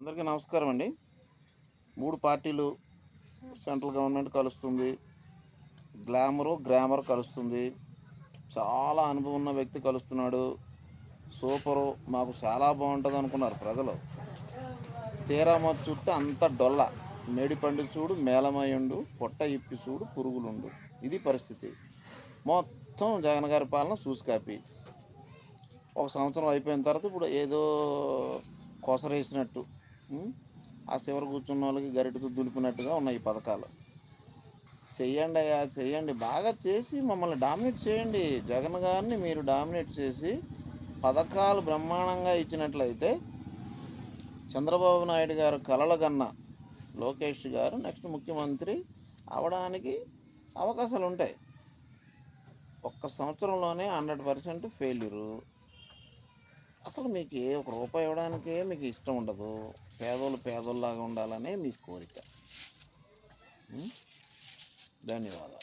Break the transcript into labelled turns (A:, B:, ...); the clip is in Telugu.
A: అందరికీ నమస్కారం అండి. మూడు పార్టీలు సెంట్రల్ గవర్నమెంట్ కలుస్తుంది. గ్లామరు గ్రామర్ కలుస్తుంది. చాలా అనుభవం ఉన్న వ్యక్తి కలుస్తున్నాడు. సూపరు. మాకు చాలా బాగుంటుంది అనుకున్నారు ప్రజలు. తీరామ చుట్టూ అంత డొల్ల. మేడిపండు చూడు మేళమయ్యుండు పొట్ట ఇప్పి చూడు పురుగులుండు ఇది పరిస్థితి. మొత్తం జగన్ గారి పాలన చూసుకాపి ఒక సంవత్సరం అయిపోయిన తర్వాత ఇప్పుడు ఏదో కొసరేసినట్టు. ఆ చివర కూర్చున్న వాళ్ళకి గరిటతో దులిపినట్టుగా ఉన్నాయి ఈ పథకాలు. చెయ్యండి అయ్యా చెయ్యండి. బాగా చేసి మమ్మల్ని డామినేట్ చేయండి. జగన్ గారిని మీరు డామినేట్ చేసి పథకాలు బ్రహ్మాండంగా ఇచ్చినట్లయితే చంద్రబాబు నాయుడు గారు కలల కన్నా లోకేష్ గారు నెక్స్ట్ ముఖ్యమంత్రి అవడానికి అవకాశాలు ఉంటాయి ఒక్క సంవత్సరంలోనే హండ్రెడ్ పర్సెంట్ ఫెయిల్యూరు. అసలు మీకు ఏ ఒక రూపాయి ఇవ్వడానికే మీకు ఇష్టం ఉండదు. పేదోళ్ళు పేదోళ్ళలాగా ఉండాలనే మీ కోరిక. ధన్యవాదాలు.